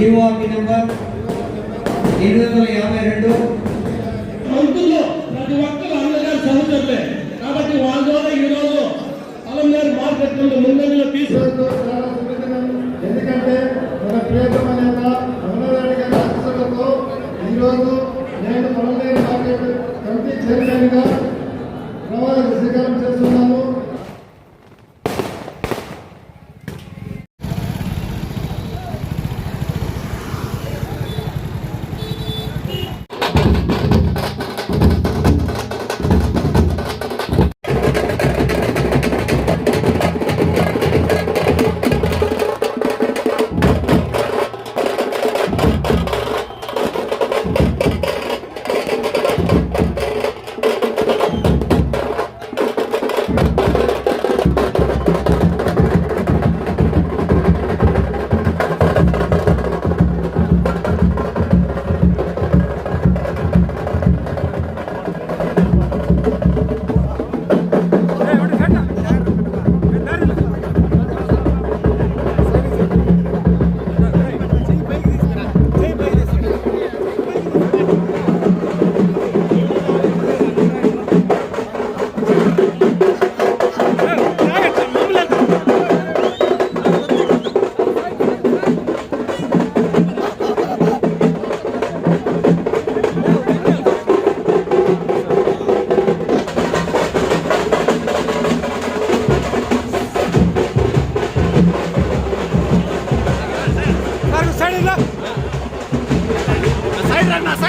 జీవోఆర్పి number ఎనిమిది వందల యాభై రెండు ప్రతి ఒక్క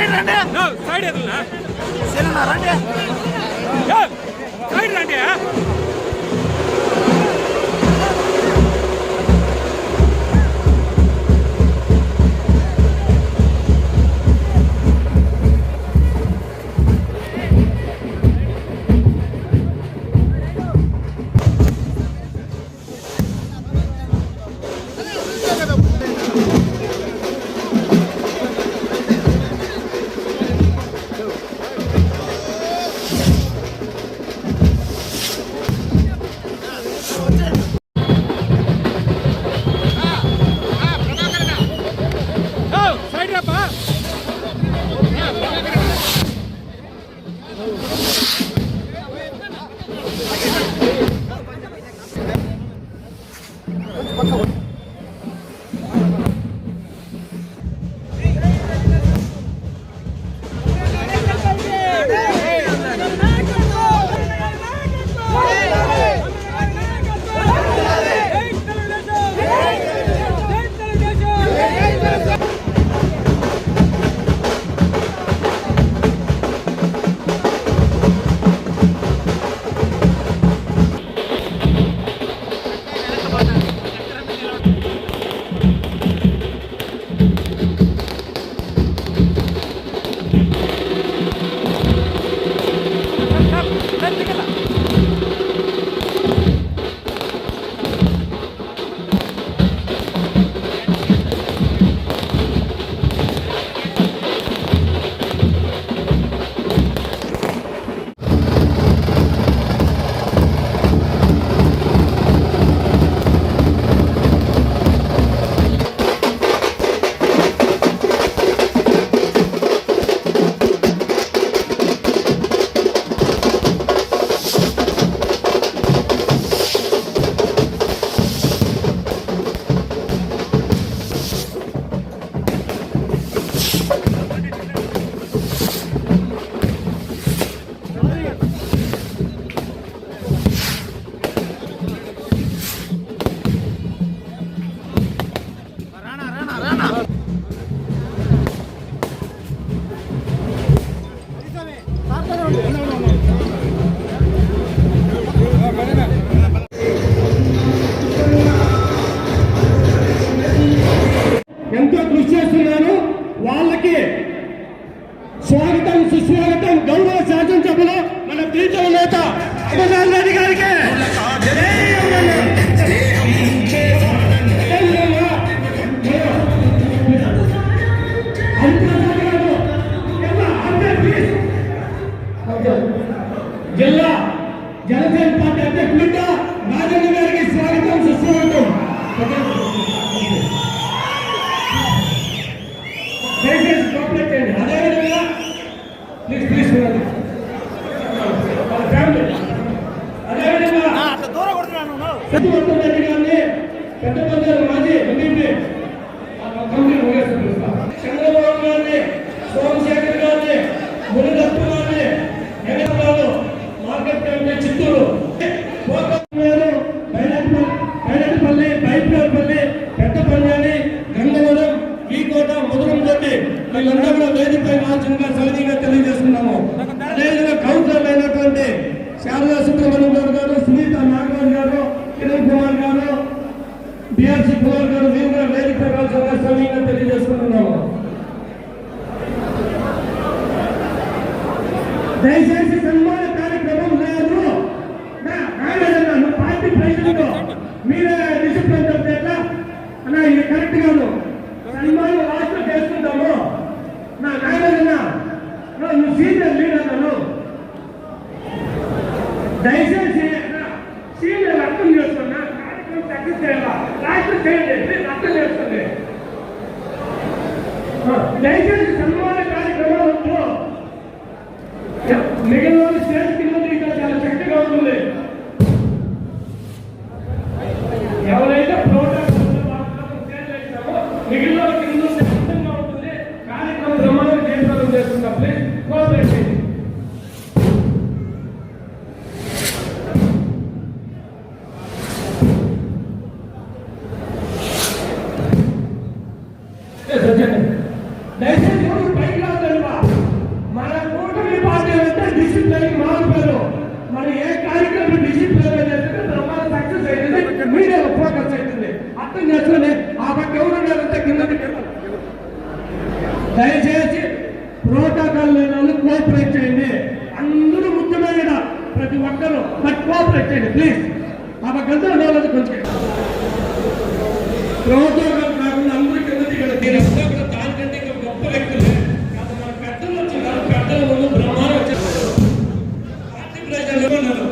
సైడ్ రండి సైడ్ ఎదురునా సరేనా రండి సైడ్ రండి జిల్లా జనసేన పార్టీ అధ్యక్షుడు రాజన్న గారికి స్వాగతం సుస్వాగతం దయచేసి కంప్లీట్ చేయండి అదేవిధంగా ప్లీజ్ ప్లీజ్ సత్యవర్ధన్ రెడ్డి గారిని పెద్ద మాజీ చంద్రబాబు గారిని సోమశేఖర్ గారిని మునిదత్తు గారిని మార్కెట్ కమిటీ చిత్తూరు. పోకూరు, బైనట్పల్లి బైనట్పల్లి బైపల్లి పెద్ద పంజాని గంగవరం ఈకోట వీళ్ళందరూ కూడా వేదికపై రావాల్సిందిగా సవినీగా తెలియజేస్తున్నాము. దయచేసి సన్మాన కార్యక్రమాలు మిగిలిన కింద ఇక్కడ చాలా చక్కగా ఉంటుంది. ఎవరైతే ప్రోటోకాల్ మిగిలిన కింద ఉంటుంది. కార్యక్రమం ప్లీజ్ కోఆపరేట్ చేయండి. ఒక్కరు బట్ కోఆపరేట్ చేయండి ప్లీజ్ ఆ పక్క అంతా ఉండాలి కొంచెం ప్రభుత్వం కాకుండా అందరూ కింద దిగండి దీని అంతా కూడా దానికంటే ఇంకా గొప్ప వ్యక్తులే. కాదు మన పెద్దలు వచ్చినారు పెద్దల ముందు బ్రహ్మాండం వచ్చారు. పార్టీ ప్రజలు ఉన్నారు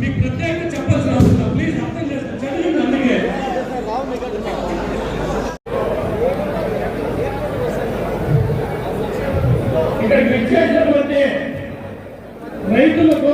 మీకు ప్రత్యేకంగా చెప్పాల్సిన అవసరం ప్లీజ్ అర్థం చేసుకోండి చదివింది అందుకే. ఇక్కడికి విచ్చేసినటువంటి రైతులకు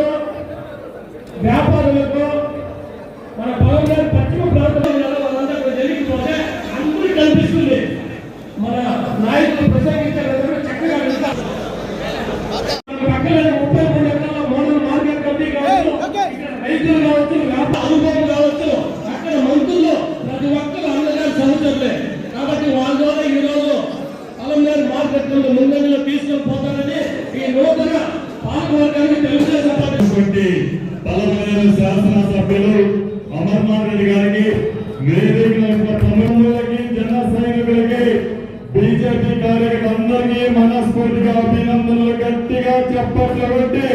కాబట్టి కొట్టి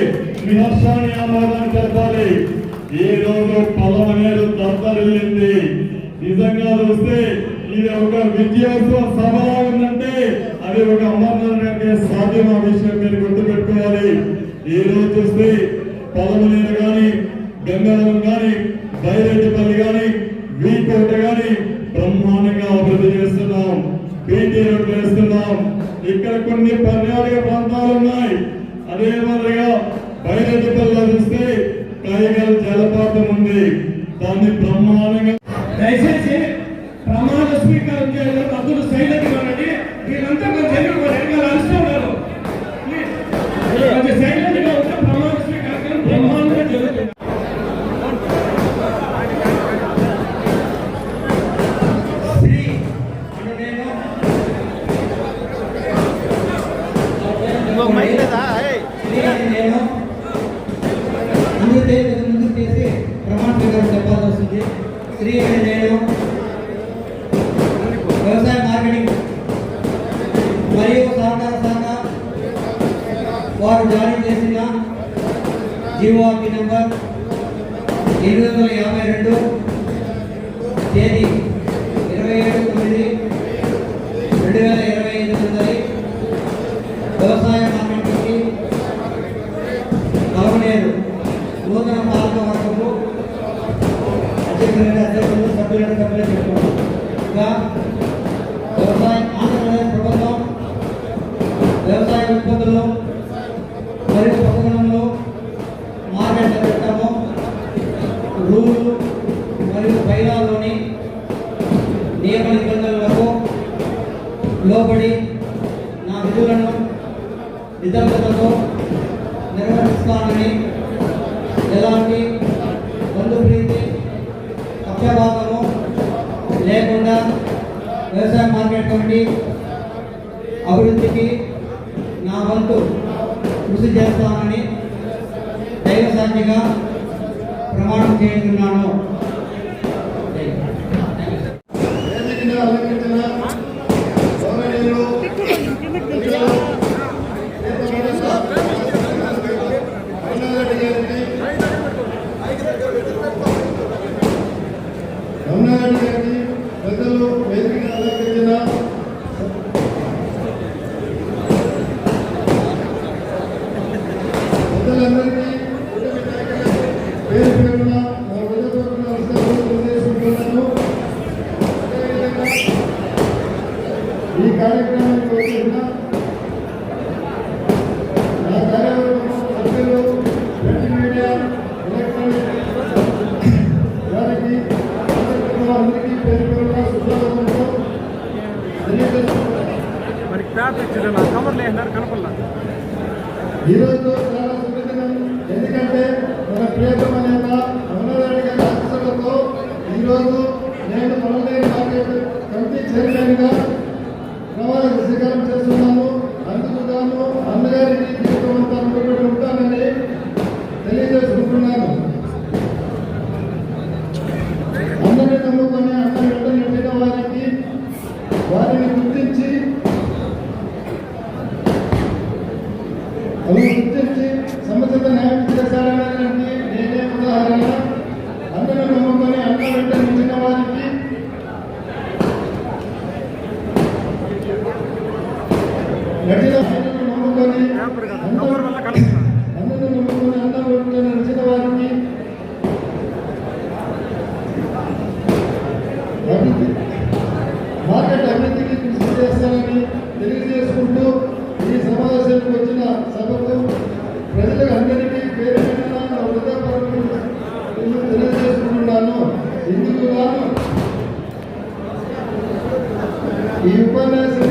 మీ హర్షాన్ని ఆమోదాన్ని తెలపాలి ఈ రోజు పలమనేరు దత్తరిల్లింది నిజంగా చూస్తే ఇది ఒక విజయోత్సవ సభ ఉందంటే అది ఒక అమర్నాథ్ గారికి సాధ్యం ఆ విషయం మీరు గుర్తుపెట్టుకోవాలి. ఈ రోజు చూస్తే పొలమనేరు కానీ గంగారం కానీ బైరెడ్డిపల్లి కానీ వీకోట కానీ బ్రహ్మాండంగా అభివృద్ధి చేస్తున్నాం. బీటీ రోడ్లు వేస్తున్నాం. ఇక్కడ కొన్ని పర్యాటక ప్రాంతాలు ఉన్నాయి. అదే మాదిరిగా బైరెడ్డిపల్లిలో చూస్తే కైగల్ జలపాతం ఉంది. దాన్ని బ్రహ్మాండంగా దయచేసి ప్రమాణ స్వీకారం చేయడం అందరూ సైలెంట్గా ఉండండి. వీళ్ళంతా కొంచెం ఎదురు వెనకాల అరుస్తూ ఉన్నారు. కొంచెం సైలెంట్ వారు జారీ చేసిన జీవోఆర్పి నెంబర్ ఎనిమిది వందల యాభై రెండు తేదీ ఇరవై ఏడు తొమ్మిది రెండు వేల ఇరవై ఐదు నుండి వ్యవసాయ మార్కెట్కి నలభనేరు నూతన పాలక వర్గము అధ్యక్షులైన అధ్యక్షులు సభ్యులైన సభ్యులు చెప్పుకున్నాం ఇంకా వ్యవసాయ మార్కెట్ కమిటీ అభివృద్ధికి నా వంతు కృషి చేస్తానని దైవ సాక్షిగా ప్రమాణం చేస్తున్నాను. ఈ కార్యక్రమానికి వచ్చిన నా కార్యవర్గం సభ్యులు ప్రింట్ మీడియా ఎలక్ట్రానిక్ వారికి అందరికీ పేరు సుస్వాగతంతో ఈరోజు చాలా సుఖదినం ఎందుకంటే మన ప్రియతమ నేత రమణారెడ్డి గారి ఆశీస్సులతో ఈరోజు నేను మనలేని మార్కెట్ కమిటీ చైర్మన్గా ప్రమాణ స్వీకారం చేస్తున్నాను అందుకు గాను అన్నగారికి జీవితం అంతా అందుబాటులో ఉంటానని తెలియజేసుకుంటున్నాను అందరినీ నమ్ముకొని అన్న వెంట నిండిన వారికి వారిని గుర్తించి అవి గుర్తించి సముచిత న్యాయం చేశారనడానికి నేనే ఉదాహరణ అందరూ నమ్ముకొని అన్న వెంట నిలిచిన వారికి నటిన నమ్ముకొని అందరూ నమ్ముకొని అన్న వెంట నిలిచిన వారికి మార్కెట్ అభివృద్ధికి కృషి చేస్తానని తెలియజేసుకుంటూ సమావేశానికి వచ్చిన సభకు ప్రజలకు అందరికీ పేరు తెలియజేసుకుంటున్నాను. ఇందుకు గాను ఈ ఉపన్యాసం